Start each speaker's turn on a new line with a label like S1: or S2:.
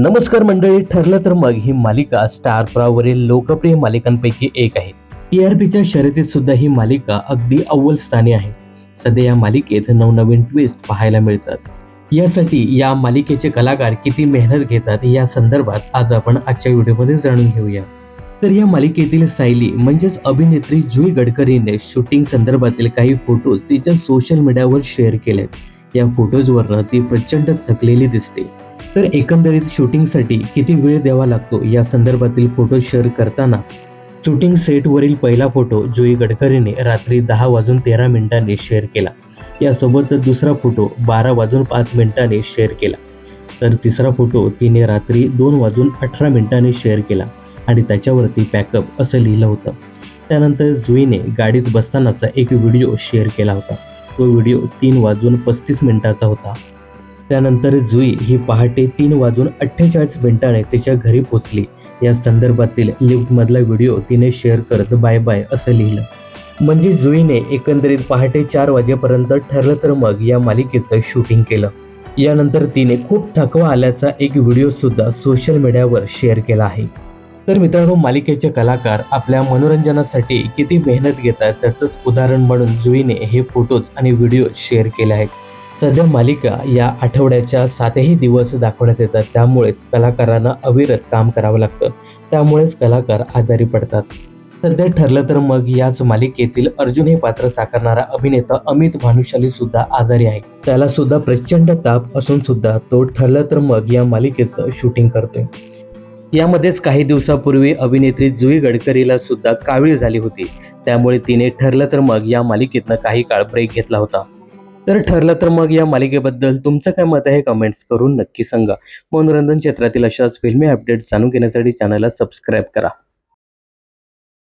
S1: नमस्कार मंडळी ठरलं तर मग ही मालिका स्टार प्रावरील लोकप्रिय मालिकांपैकी एक आहे. टीआरपीच्या शर्यतीत सुद्धा ही मालिका अगदी अव्वल स्थानी आहे. सध्या या मालिकेत नवनवीन ट्विस्ट पाहायला मिळतात. यासाठी या मालिकेचे कलाकार किती मेहनत घेतात या संदर्भात आज आपण आजच्या व्हिडिओमध्ये जाणून घेऊया. तर या मालिकेतील सायली म्हणजेच अभिनेत्री जुई गडकरीने शूटिंग संदर्भातील काही फोटोज तिच्या सोशल मीडियावर शेअर केलेत. या फोटोजवरनं ती प्रचंड थकलेली दिसते. तर एकंदरीत शूटिंगसाठी किती वेळ द्यावा लागतो या संदर्भातील फोटो शेअर करताना? शूटिंग सेटवरील पहिला फोटो जुई गडकरीने रात्री दहा वाजून तेरा मिनिटांनी शेअर केला. यासोबत दुसरा फोटो बारा वाजून पाच मिनिटांनी शेअर केला. तर तिसरा फोटो तिने रात्री दोन वाजून अठरा मिनिटांनी शेअर केला आणि त्याच्यावरती पॅकअप असं लिहिलं होतं. त्यानंतर जुईने गाडीत बसतानाचा एक व्हिडिओ शेअर केला होता. तो व्हिडिओ तीन वाजून पस्तीस मिनिटाचा होता. त्यानंतर जुई ही पहाटे तीन वाजून अठ्ठेचाळीस मिनिटाने तिच्या घरी पोचली. या संदर्भातील लिफ्टमधला व्हिडिओ तिने शेअर करत बाय बाय असं लिहिलं. म्हणजे जुईने एकंदरीत पहाटे चार वाजेपर्यंत ठरलं तर मग या मालिकेचं शूटिंग केलं. यानंतर तिने खूप थकवा आल्याचा एक व्हिडिओ सुद्धा सोशल मीडियावर शेअर केला आहे. तर मित्रांनो मालिकेचे कलाकार आपल्या मनोरंजनासाठी किती मेहनत घेतात त्याचंच उदाहरण म्हणून जुईने हे फोटोज आणि व्हिडिओ शेअर केले आहेत. सध्या मालिका या आठवड्याच्या सातही दिवस दाखवण्यात येतात. त्यामुळे कलाकारांना अविरत काम करावं लागतं. त्यामुळेच कलाकार आजारी पडतात. सध्या ठरलं तर मग याच मालिकेतील अर्जुन हे पात्र साकारणारा अभिनेता अमित भानुशाली सुद्धा आजारी आहे. त्याला सुद्धा प्रचंड ताप असून सुद्धा तो ठरलं तर मग या मालिकेचं शूटिंग करतोय. यामध्येच काही दिवसापूर्वी अभिनेत्री जुई गडकरीला सुद्धा कावीळ झाली होती. त्यामुळे तिने ठरलं तर मग या मालिकेतनं काही काळ ब्रेक घेतला होता. तर ठरलं तर मग या मालिकेबद्दल तुमचं काय मत आहे? कमेंट्स करून नक्की सांगा. मनोरंजन क्षेत्रातील अशाच फिल्मी अपडेट जाणून घेण्यासाठी चॅनलला सबस्क्राईब करा.